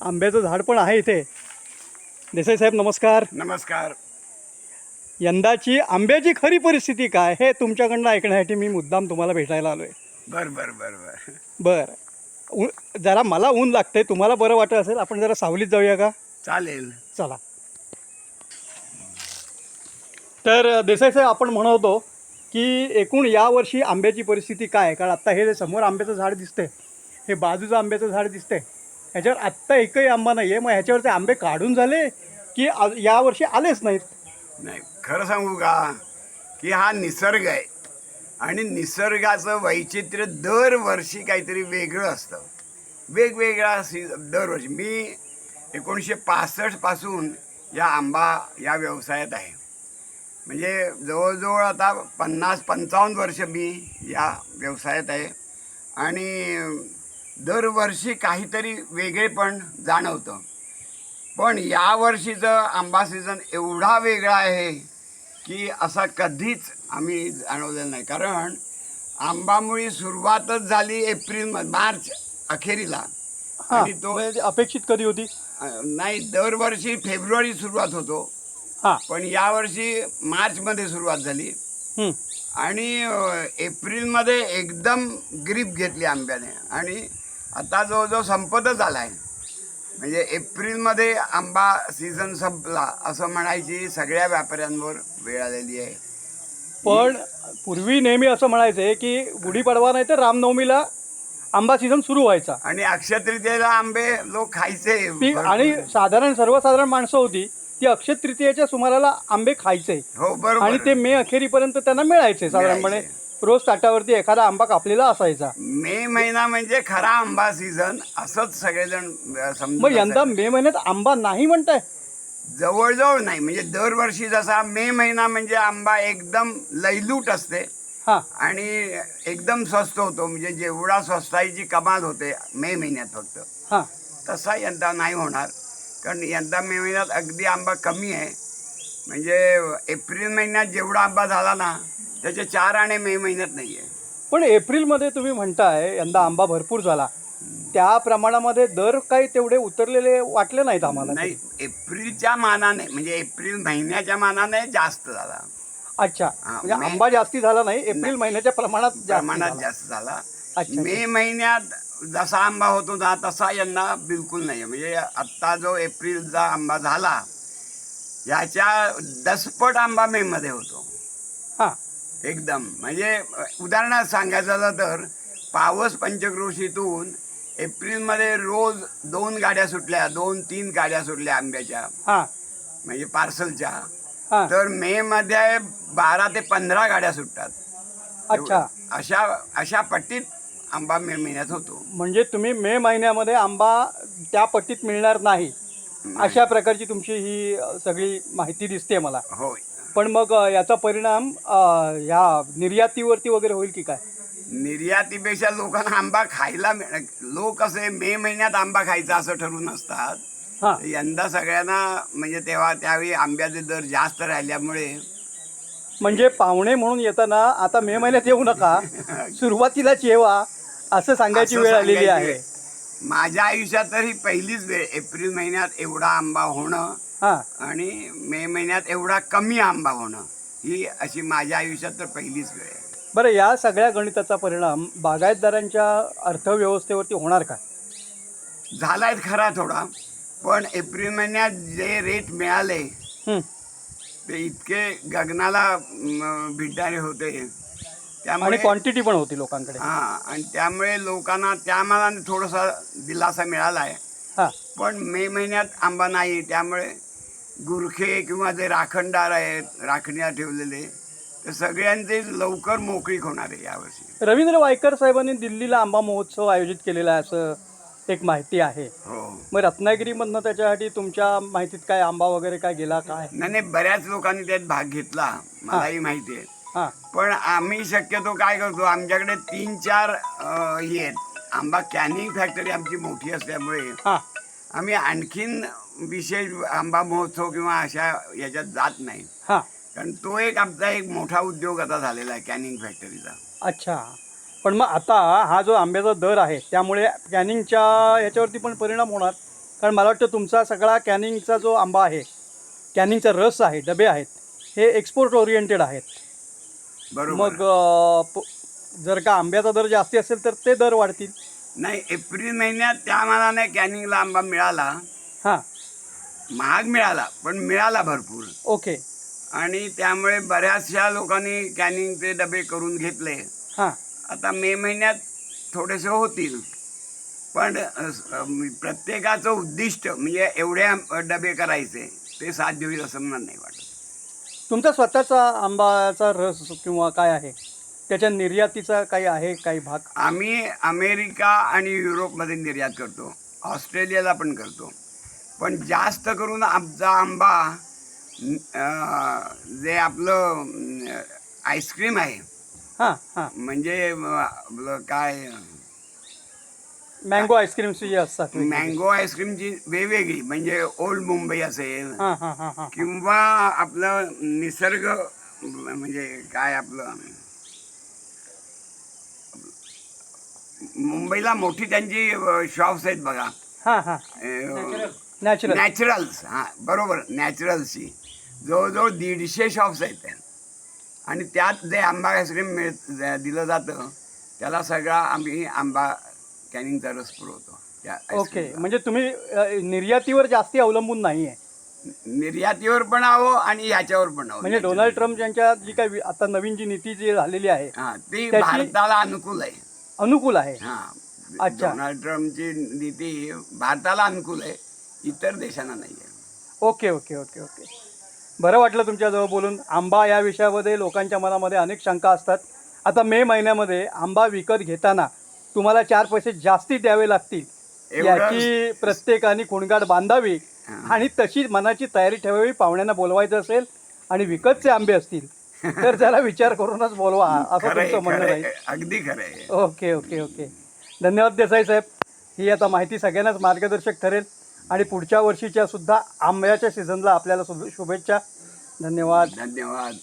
आंब्याचं झाड पण आहे इथे. देसाई साहेब नमस्कार. नमस्कार. यंदाची आंब्याची खरी परिस्थिती काय हे तुमच्याकडनं ऐकण्यासाठी मी मुद्दाम तुम्हाला भेटायला आलो आहे बर बर बर बर. बरं. ऊ जरा मला ऊन लागतंय तुम्हाला बरं वाटत असेल आपण जरा सावलीत जाऊया का? चालेल. चला. तर देसाई साहेब आपण म्हणतो की एकूण यावर्षी आंब्याची परिस्थिती काय? आहे कारण आत्ता हे जे समोर आंब्याचं झाड दिसतंय हे बाजूचं आंब्याचं झाड दिसतंय ह्याच्यावर आत्ता एकही आंबा नाही आहे मग ह्याच्यावरचे आंबे काढून झाले की आ- यावर्षी आलेच नाहीत? नाही खरं सांगू का? की हा निसर्ग आहे. आणि निसर्गाचं वैचित्र्य दरवर्षी काहीतरी वेगळं असतं. वेगवेगळा सी दरवर्षी. मी एकोणीसशे पासष्टपासून या आंबा या व्यवसायात आहे. म्हणजे जवळजवळ आता पन्नास पंचावन्न वर्ष मी या व्यवसायात आहे. आणि दरवर्षी काहीतरी वेगळेपण जाणवतं. पण यावर्षीचं आंबा सीझन एवढा वेगळा आहे की असा कधीच आम्ही जाणवलेला नाही. कारण आंबामुळी सुरुवातच झाली एप्रिल मार्च अखेरीला. आणि तो म्हणजे अपेक्षित कधी होती? नाही दरवर्षी फेब्रुवारी सुरुवात होतो. हां. पण यावर्षी मार्चमध्ये सुरुवात झाली. आणि एप्रिलमध्ये एकदम ग्रीप घेतली आंब्याने. आणि आता जवळजवळ संपतच आला आहे म्हणजे एप्रिलमध्ये आंबा सीझन संपला असं म्हणायची सगळ्या व्यापाऱ्यांवर वेळ आलेली आहे. पण पूर्वी नेहमी असं म्हणायचं की गुढीपाडवा नाही तर रामनवमीला आंबा सीझन सुरू व्हायचा. आणि अक्षय तृतीयेला आंबे लोक खायचे. ती. आणि साधारण सर्वसाधारण माणसं होती ती अक्षय तृतीयेच्या सुमाराला आंबे खायचे. हो बरोबर. आणि ते मे अखेरीपर्यंत त्यांना मिळायचे साधारणपणे. रोज ताटावरती एखादा आंबा कापलेला असायचा. मे महिना म्हणजे खरा आंबा सीझन असंच सगळेजण अ, समजून मग यंदा असायचे. मे महिन्यात आंबा नाही म्हणताय? जवळजवळ नाही म्हणजे दरवर्षी जसा मे महिना म्हणजे आंबा एकदम लयलूट असते. हा. आणि एकदम स्वस्त होतो म्हणजे जेवढा स्वस्ताईची कमाल होते मे महिन्यात फक्त. हा. तसा यंदा नाही होणार. कारण यंदा मे महिन्यात अगदी आंबा कमी आहे. म्हणजे एप्रिल महिन्यात जेवढा आंबा झाला ना त्याचे चार आणे मे महिन्यात नाही आहे पण एप्रिलमध्ये तुम्ही म्हणताय यंदा आंबा भरपूर झाला. त्या प्रमाणामध्ये दर काही तेवढे उतरलेले वाटले नाहीत आम्हाला. नाही एप्रिलच्या मानाने म्हणजे एप्रिल महिन्याच्या मानाने जास्त झाला. अच्छा. म्हणजे मे- आंबा जास्ती झाला नाही एप्रिल महिन्याच्या प्रमाणात जास्ती प्रमाणात झाला. जास्त झाला. अच्छा. मे महिन्यात जसा आंबा होतो ना तसा यंदा बिलकुल नाही आहे म्हणजे आत्ता जो एप्रिलचा आंबा झाला याच्या दसपट आंबा मे मध्ये होतो. हा. एकदम. म्हणजे उदाहरणार्थ सांगायचं झालं तर पावस पंचक्रोशीतून एप्रिलमध्ये रोज दोन गाड्या सुटल्या दोन तीन गाड्या सुटल्या आंब्याच्या. हा. म्हणजे पार्सलच्या. तर मे मध्ये बारा ते पंधरा गाड्या सुटतात. अच्छा. अशा अशा पट्टीत आंबा मे महिन्यात होतो. म्हणजे तुम्ही मे महिन्यामध्ये आंबा त्या पट्टीत मिळणार नाही. अशा प्रकारची तुमची ही सगळी माहिती दिसते मला. होय. पण मग याचा परिणाम ह्या निर्यातीवरती वगैरे होईल की काय? निर्यातीपेक्षा लोकांना आंबा खायला मिळ लोक असे मे महिन्यात आंबा खायचा असं ठरवून असतात. हां. यंदा सगळ्यांना म्हणजे तेव्हा त्यावेळी आंब्याचे दर जास्त राहिल्यामुळे. म्हणजे पाहुणे म्हणून येताना आता मे महिन्यात येऊ नका. सुरुवातीलाच येवा असं सांगायची असं वेळ आलेली सांगायची आहे. वेळ. माझ्या आयुष्यात तर ही पहिलीच वेळ. एप्रिल महिन्यात एवढा आंबा होणं हां. आणि मे महिन्यात एवढा कमी आंबा होणं ही अशी माझ्या आयुष्यात तर पहिलीच वेळ आहे. बरं या सगळ्या गणिताचा परिणाम बागायतदारांच्या अर्थव्यवस्थेवरती होणार का? झालाय खरा थोडा पण एप्रिल महिन्यात जे रेट मिळाले हं. ते इतके गगनाला म, भिडणारे होते. आणि त्यामुळे क्वांटिटी पण होती लोकांकडे. हा आणि त्यामुळे लोकांना त्या मानाने थोडासा दिलासा मिळाला आहे. हां. पण मे महिन्यात आंबा नाही त्यामुळे गुरखे किंवा जे राखणदार आहेत राखण्या ठेवलेले ते सगळ्यांचे लवकर मोकळीक होणार आहे यावर्षी. रवींद्र वायकर साहेबांनी दिल्लीला आंबा महोत्सव आयोजित केलेला आहे असं एक माहिती आहे. हो. मग रत्नागिरीमधनं त्याच्यासाठी तुमच्या माहितीत काय आंबा वगैरे काय गेला काय? नाही नाही, बऱ्याच लोकांनी त्यात भाग घेतला. मलाही माहिती आहे. हां. पण आम्ही शक्यतो काय करतो आमच्याकडे तीन चार अ, हे आहेत. आंबा कॅनिंग फॅक्टरी आमची मोठी असल्यामुळे हां. आम्ही आणखीन विशेष आंबा महोत्सव किंवा अशा याच्यात जात नाही. हां. कारण तो एक आमचा एक मोठा उद्योग आता झालेला आहे कॅनिंग फॅक्टरीचा. अच्छा. पण मग आता हा जो आंब्याचा दर आहे त्यामुळे कॅनिंगच्या ह्याच्यावरती पण परिणाम होणार. कारण मला वाटतं तुमचा सगळा कॅनिंगचा जो आंबा आहे कॅनिंगचा रस आहे डबे आहेत हे एक्सपोर्ट ओरिएंटेड आहेत. बरोबर. मग अं, प- जर का आंब्याचा दर जास्ती असेल तर ते दर वाढतील. नाही एप्रिल महिन्यात त्या मानाने कॅनिंगला आंबा मिळाला. हां. महाग मिळाला पण मिळाला भरपूर. ओके. आणि त्यामुळे बऱ्याचशा लोकांनी कॅनिंगचे डबे करून घेतले. हां. आता मे महिन्यात थोडेसे होतील. पण अ, स- अ, म- प्रत्येकाचं उद्दिष्ट म्हणजे एवढे आम- डबे करायचे ते साध्य होईल असं मला नाही वाटत. तुमचा स्वतःचा आंब्याचा रस किंवा काय आहे? त्याच्या निर्यातीचा काही आहे काही भाग? आम्ही अमेरिका आणि युरोपमध्ये निर्यात करतो. ऑस्ट्रेलियाला पण करतो. पण जास्त करून आमचा आंबा जे आपलं आईस्क्रीम आहे. हां हां. म्हणजे आपलं काय मँगो आईस्क्रीम्स जे असतात मँगो आईस्क्रीमची वेगवेगळी म्हणजे ओल्ड मुंबई असेल हां हां हां हां किंवा आपलं निसर्ग म्हणजे काय आपलं मुंबईला मोठी त्यांची शॉप्स आहेत बघा. हां हां. नॅचरल नॅचरल्स हां बरोबर नॅचरल्सची जवळजवळ दीडशे शॉप्स आहेत त्या. आणि त्यात जे आंबा आईस्क्रीम मिळ दिलं जातं त्याला सगळा आम्ही आंबा कॅनिंगचा रस पुरवतो त्या ओके आईस्क्रीमला. म्हणजे तुम्ही अ, निर्यातीवर जास्ती अवलंबून नाही आहे निर्यातीवर पण आहो आणि ह्याच्यावर पण आहो. म्हणजे डोनाल्ड ट्रम्प यांच्या जी काही वि- आता नवीन जी नीती जी झालेली आहे हा ती त्याची- भारताला अनुकूल आहे. अनुकूल आहे? हा. अच्छा. डोनाल्ड ट्रम्पची नीती भारताला अनुकूल आहे. इतर देशांना नाही आहे ओके ओके ओके ओके. बरं वाटलं तुमच्याजवळ बोलून. आंबा या विषयामध्ये लोकांच्या मनामध्ये अनेक शंका असतात. आता मे महिन्यामध्ये आंबा विकत घेताना तुम्हाला चार पैसे जास्ती द्यावे लागतील. याची प्रत्येकाने खुणगाठ बांधावी. आणि तशी मनाची तयारी ठेवावी पाहुण्यांना बोलवायचं असेल आणि विकतचे आंबे असतील. तर त्याला विचार करूनच बोलवा असं तुमचं म्हणणं आहे, अगदी खरं ओके ओके ओके. धन्यवाद देसाई साहेब. ही आता माहिती सगळ्यांनाच मार्गदर्शक ठरेल आणि पुढच्या वर्षीच्या सुद्धा आंब्याच्या सीझनला आपल्याला शुभे- शुभेच्छा. धन्यवाद. धन्यवाद.